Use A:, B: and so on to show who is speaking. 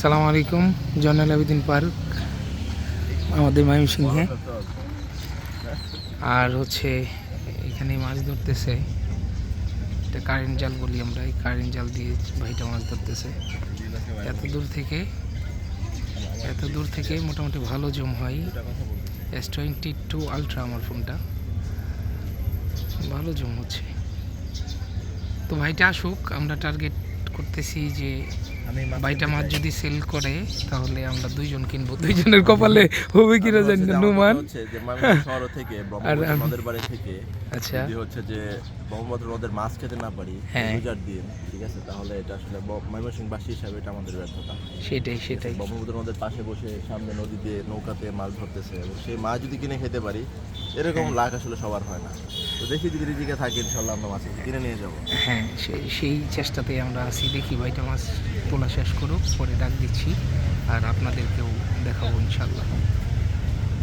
A: সালাম আলাইকুম, জয়নাল আবেদিন পার্ক, আমাদের ময়মনসিংহে। আর হচ্ছে এখানে মাছ ধরতেছে এটা কারেন্ট জাল বলি আমরা, এই কারেন্ট জাল দিয়ে ভাইটা মাছ ধরতেছে। এত দূর থেকে, এত দূর থেকে মোটামুটি ভালো জম হয়। এস টোয়েন্টি টু আলট্রা আমার ফোনটা। ভালো জম হচ্ছে। তো ভাইটা আসুক, আমরা টার্গেট করতেছি যে বাইটা মাছ যদি সেল করে তাহলে আমরা দুইজন কিনবো। দুইজনের কপালে হবে কিনা জানি না নুমান।
B: শহর থেকে ব্রহ্মপুত্র
A: আমি-
B: বাড়ি থেকে।
A: আচ্ছা।
B: যদি হচ্ছে যে ব্রহ্মপুত্র নদের মাছ খেতে না পারি
A: হ্যাঁ।
B: রোজার দিন ঠিক আছে? তাহলে এটা আসলে ময়মনসিংহবাসী হিসাবে এটা আমাদের ব্যর্থতা।
A: সেটাই সেটাই।
B: ব্রহ্মপুত্র নদের পাশে বসে সামনে নদীতে নৌকাতে মাছ ধরতেছে এবং সেই মাছ যদি কিনে খেতে পারি এরকম লাখ আসলে সবার হয় না। দেখি ইনশাল্লাহ মাছ নিয়ে যাব।
A: হ্যাঁ সেই সেই চেষ্টাতে আমরা আছি। দেখি বাইটা মাছ তোলা শেষ করুক, পরে ডাক দিচ্ছি। আর আপনাদেরকেও দেখাবো, ইনশাল্লাহ।